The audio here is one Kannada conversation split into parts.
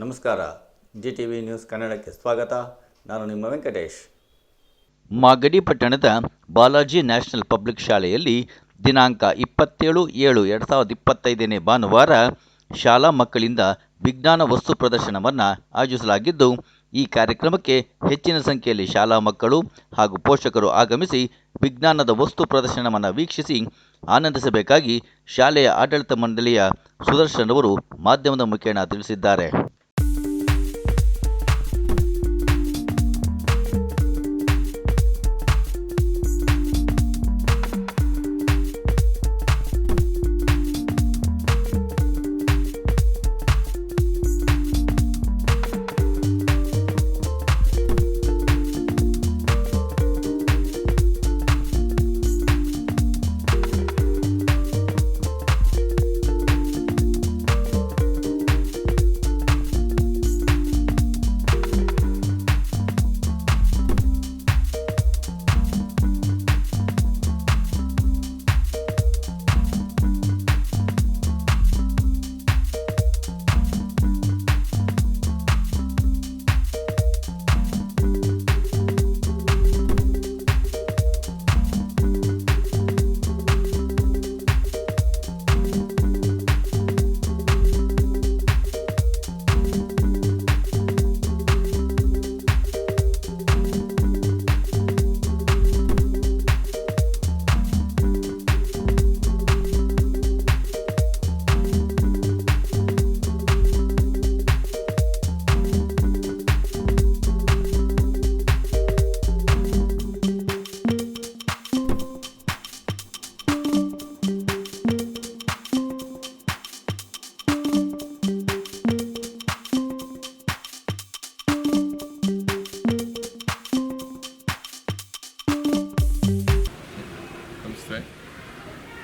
ನಮಸ್ಕಾರ. ಜಿ ಟಿ ವಿ ನ್ಯೂಸ್ ಕನ್ನಡಕ್ಕೆ ಸ್ವಾಗತ. ನಾನು ನಿಮ್ಮ ವೆಂಕಟೇಶ್. ಮಾಗಡಿ ಪಟ್ಟಣದ ಬಾಲಾಜಿ ನ್ಯಾಷನಲ್ ಪಬ್ಲಿಕ್ ಶಾಲೆಯಲ್ಲಿ ದಿನಾಂಕ ಇಪ್ಪತ್ತೇಳು ಏಳು ಎರಡು ಸಾವಿರದ ಇಪ್ಪತ್ತೈದನೇ ಭಾನುವಾರ ಶಾಲಾ ಮಕ್ಕಳಿಂದ ವಿಜ್ಞಾನ ವಸ್ತು ಪ್ರದರ್ಶನವನ್ನು ಆಯೋಜಿಸಲಾಗಿದ್ದು, ಈ ಕಾರ್ಯಕ್ರಮಕ್ಕೆ ಹೆಚ್ಚಿನ ಸಂಖ್ಯೆಯಲ್ಲಿ ಶಾಲಾ ಮಕ್ಕಳು ಹಾಗೂ ಪೋಷಕರು ಆಗಮಿಸಿ ವಿಜ್ಞಾನದ ವಸ್ತು ಪ್ರದರ್ಶನವನ್ನು ವೀಕ್ಷಿಸಿ ಆನಂದಿಸಬೇಕಾಗಿ ಶಾಲೆಯ ಆಡಳಿತ ಮಂಡಳಿಯ ಸುದರ್ಶನ್ ಅವರು ಮಾಧ್ಯಮದ ಮುಖೇನ ತಿಳಿಸಿದ್ದಾರೆ.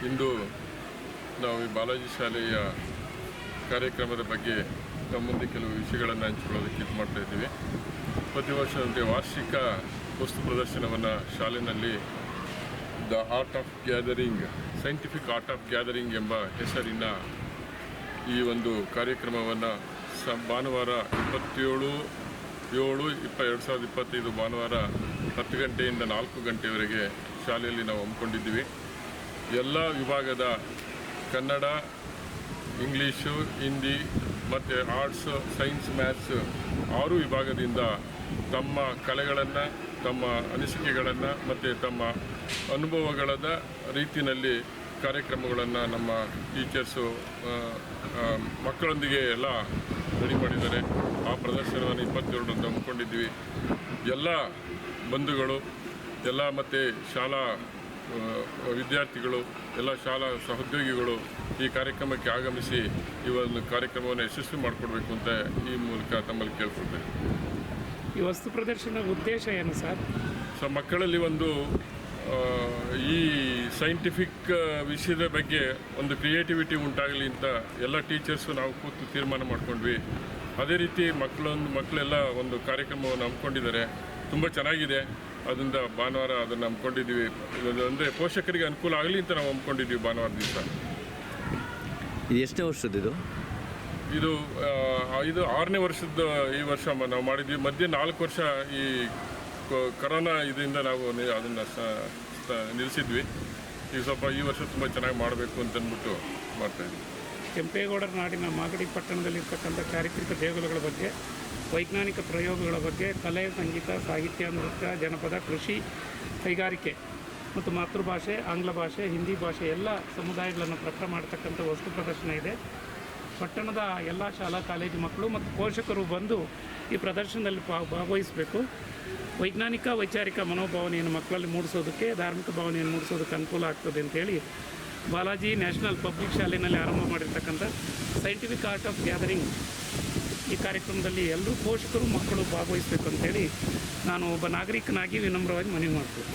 ಇಂದು ನಾವು ಈ ಬಾಲಾಜಿ ಶಾಲೆಯ ಕಾರ್ಯಕ್ರಮದ ಬಗ್ಗೆ ನಮ್ಮ ಕೆಲವು ವಿಷಯಗಳನ್ನು ಹಂಚಿಕೊಳ್ಳೋದಕ್ಕೆ ಇದು ಮಾಡ್ತಾ ಇದ್ದೀವಿ. ಪ್ರತಿ ವರ್ಷದಂತೆ ವಾರ್ಷಿಕ ವಸ್ತು ಪ್ರದರ್ಶನವನ್ನು ಶಾಲೆಯಲ್ಲಿ the art of gathering scientific art of gathering ಎಂಬ ಹೆಸರಿನ ಈ ಒಂದು ಕಾರ್ಯಕ್ರಮವನ್ನು ಸ ಭಾನುವಾರ ಇಪ್ಪತ್ತೇಳು, ಏಳು, ಇಪ್ಪ, ಎರಡು ಸಾವಿರದ ಇಪ್ಪತ್ತೈದು ಭಾನುವಾರ ಹತ್ತು ಗಂಟೆಯಿಂದ ನಾಲ್ಕು ಗಂಟೆವರೆಗೆ ಶಾಲೆಯಲ್ಲಿ ನಾವು ಹಮ್ಮಿಕೊಂಡಿದ್ದೀವಿ. ಎಲ್ಲ ವಿಭಾಗದ ಕನ್ನಡ, ಇಂಗ್ಲೀಷು, ಹಿಂದಿ ಮತ್ತು ಆರ್ಟ್ಸ್ ಸೈನ್ಸ್ ಮ್ಯಾಥ್ಸ್ ಆರು ವಿಭಾಗದಿಂದ ತಮ್ಮ ಕಲೆಗಳನ್ನು, ತಮ್ಮ ಅನಿಸಿಕೆಗಳನ್ನು ಮತ್ತು ತಮ್ಮ ಅನುಭವಗಳದ ರೀತಿಯಲ್ಲಿ ಕಾರ್ಯಕ್ರಮಗಳನ್ನು ನಮ್ಮ ಟೀಚರ್ಸು ಮಕ್ಕಳೊಂದಿಗೆ ಎಲ್ಲ ರೆಡಿ ಮಾಡಿದ್ದಾರೆ. ಆ ಪ್ರದರ್ಶನವನ್ನು ಇಪ್ಪತ್ತೇಳರಂದು ಹಮ್ಮಿಕೊಂಡಿದ್ವಿ ಎಲ್ಲ ಬಂಧುಗಳು, ಎಲ್ಲ ಮತ್ತು ಶಾಲಾ ವಿದ್ಯಾರ್ಥಿಗಳು ಎಲ್ಲ ಶಾಲಾ ಸಹೋದ್ಯೋಗಿಗಳು ಈ ಕಾರ್ಯಕ್ರಮಕ್ಕೆ ಆಗಮಿಸಿ ಈ ಒಂದು ಕಾರ್ಯಕ್ರಮವನ್ನು ಯಶಸ್ವಿ ಮಾಡಿಕೊಡ್ಬೇಕು ಅಂತ ಈ ಮೂಲಕ ತಮ್ಮಲ್ಲಿ ಕೇಳ್ಕೊಳ್ತೇನೆ. ಈ ವಸ್ತು ಪ್ರದರ್ಶನದ ಉದ್ದೇಶ ಏನು ಸರ್? ಸೊ ಮಕ್ಕಳಲ್ಲಿ ಒಂದು ಈ ಸೈಂಟಿಫಿಕ್ ವಿಷಯದ ಬಗ್ಗೆ ಒಂದು ಕ್ರಿಯೇಟಿವಿಟಿ ಉಂಟಾಗಲಿ ಅಂತ ಎಲ್ಲ ಟೀಚರ್ಸು ನಾವು ಕೂತು ತೀರ್ಮಾನ ಮಾಡ್ಕೊಂಡ್ವಿ. ಅದೇ ರೀತಿ ಮಕ್ಕಳೊಂದು ಮಕ್ಕಳೆಲ್ಲ ಒಂದು ಕಾರ್ಯಕ್ರಮವನ್ನು ಹಮ್ಮಿಕೊಂಡಿದ್ದಾರೆ. ತುಂಬ ಚೆನ್ನಾಗಿದೆ. ಅದರಿಂದ ಭಾನುವಾರ ಅದನ್ನು ಹಮ್ಮಿಕೊಂಡಿದ್ದೀವಿ ಅಂದರೆ ಪೋಷಕರಿಗೆ ಅನುಕೂಲ ಆಗಲಿ ಅಂತ ನಾವು ಹಮ್ಮಿಕೊಂಡಿದ್ದೀವಿ ಭಾನುವಾರ ದಿವಸ. ಇದು ಎಷ್ಟನೇ ವರ್ಷದ್ದು ಇದು? ಇದು ಇದು ಆರನೇ ವರ್ಷದ ಈ ವರ್ಷ ಮ- ನಾವು ಮಾಡಿದ್ವಿ ಮಧ್ಯೆ ನಾಲ್ಕು ವರ್ಷ ಈ ಕೊ- ಕರೋನಾ ಇದರಿಂದ ನಾವು ಅದನ್ನು ಸ- ಸ- ನಿಲ್ಲಿಸಿದ್ವಿ. ಈಗ ಸ್ವಲ್ಪ ಈ ವರ್ಷ ತುಂಬ ಚೆನ್ನಾಗಿ ಮಾಡಬೇಕು ಅಂತಂದ್ಬಿಟ್ಟು ಮಾಡ್ತಾ ಮಾಡ್ತಾಯಿದ್ವಿ ಕೆಂಪೇಗೌಡರ ನಾಡಿನ ಮಾಗಡಿ ಪಟ್ಟಣದಲ್ಲಿರ್ತಕ್ಕಂಥ ಚಾರಿತ್ರಿಕ ದೇಗುಲಗಳ ಬಗ್ಗೆ ವೈಜ್ಞಾನಿಕ ಪ್ರಯೋಗಗಳ ಬಗ್ಗೆ ಕಲೆ, ಸಂಗೀತ, ಸಾಹಿತ್ಯ, ನೃತ್ಯ, ಜನಪದ, ಕೃಷಿ, ಕೈಗಾರಿಕೆ ಮತ್ತು ಮಾತೃಭಾಷೆ, ಆಂಗ್ಲ ಭಾಷೆ, ಹಿಂದಿ ಭಾಷೆ ಎಲ್ಲ ಸಮುದಾಯಗಳನ್ನು ಪ್ರಕಟ ಮಾಡತಕ್ಕಂಥ ವಸ್ತು ಪ್ರದರ್ಶನ ಇದೆ. ಪಟ್ಟಣದ ಎಲ್ಲ ಶಾಲಾ, ಕಾಲೇಜು ಮಕ್ಕಳು ಮತ್ತು ಪೋಷಕರು ಬಂದು ಈ ಪ್ರದರ್ಶನದಲ್ಲಿ ಭಾಗವಹಿಸಬೇಕು. ವೈಜ್ಞಾನಿಕ, ವೈಚಾರಿಕ ಮನೋಭಾವನೆಯನ್ನು ಮಕ್ಕಳಲ್ಲಿ ಮೂಡಿಸೋದಕ್ಕೆ, ಧಾರ್ಮಿಕ ಭಾವನೆಯನ್ನು ಮೂಡಿಸೋದಕ್ಕೆ ಅನುಕೂಲ ಆಗ್ತದೆ ಅಂತೇಳಿ ಬಾಲಾಜಿ ನ್ಯಾಷನಲ್ ಪಬ್ಲಿಕ್ ಶಾಲೆಯಲ್ಲಿ ಆರಂಭ ಮಾಡಿರ್ತಕ್ಕಂಥ ಸೈಂಟಿಫಿಕ್ ಆರ್ಟ್ ಆಫ್ ಗ್ಯಾದರಿಂಗ್ ಈ ಕಾರ್ಯಕ್ರಮದಲ್ಲಿ ಎಲ್ಲರೂ ಪೋಷಕರು ಮಕ್ಕಳು ಭಾಗವಹಿಸಬೇಕು ಅಂತೇಳಿ ನಾನು ಒಬ್ಬ ನಾಗರಿಕನಾಗಿ ವಿನಮ್ರವಾಗಿ ಮನವಿ ಮಾಡ್ತೀನಿ.